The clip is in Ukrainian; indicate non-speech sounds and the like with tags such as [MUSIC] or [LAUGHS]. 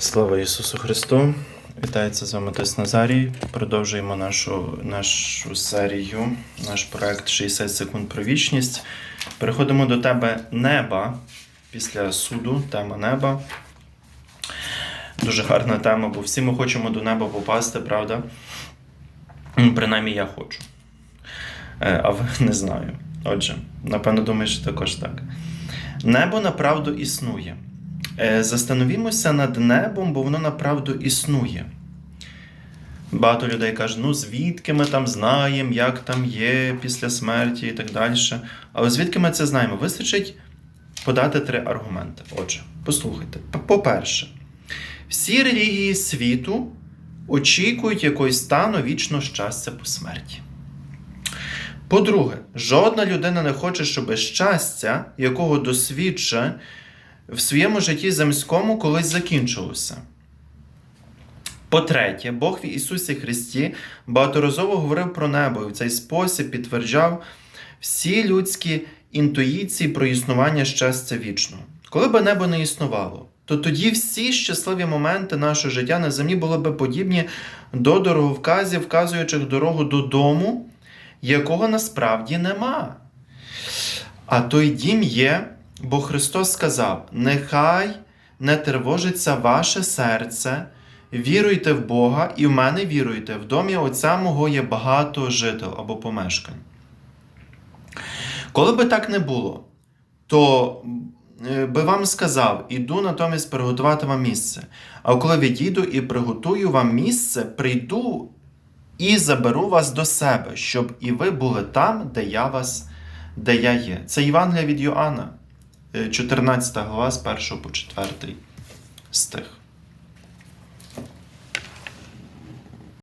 Слава Ісусу Христу! Вітається з вами Тис Назарій. Продовжуємо нашу, нашу серію, наш проект 60 секунд про вічність. Переходимо до тебе неба після суду, тема неба. Дуже гарна тема, бо всі ми хочемо до неба попасти, правда? Принаймні я хочу. Е, А ви [LAUGHS] не знаю. Отже, напевно, думаєш, також так. Небо направду існує. Е, Застановімося над небом, бо воно направду існує. Багато людей кажуть, ну звідки ми там знаємо, як там є після смерті і так далі. Але звідки ми це знаємо? Вистачить подати три аргументи. Отже, послухайте. По-перше, всі релігії світу очікують якогось стану вічного щастя по смерті. По-друге, жодна людина не хоче, щоб щастя, якого досвідче в своєму житті земському колись закінчилося. По-третє, Бог в Ісусі Христі багаторазово говорив про небо і в цей спосіб підтверджав всі людські інтуїції про існування щастя вічного. Коли б небо не існувало, то тоді всі щасливі моменти нашого життя на землі були б подібні до дороговказів, вказуючих дорогу додому, якого насправді нема. А той дім є, бо Христос сказав: нехай не тривожиться ваше серце, віруйте в Бога і в мене віруйте, в домі Отця мого є багато жител або помешкань. Коли би так не було, то е, би вам сказав: іду натомість приготувати вам місце. А коли відійду і приготую вам місце, прийду і заберу вас до себе, щоб і ви були там, де я вас, де я є. Це Євангелія від Йоанна, 14 глава з 1 по 4 стих.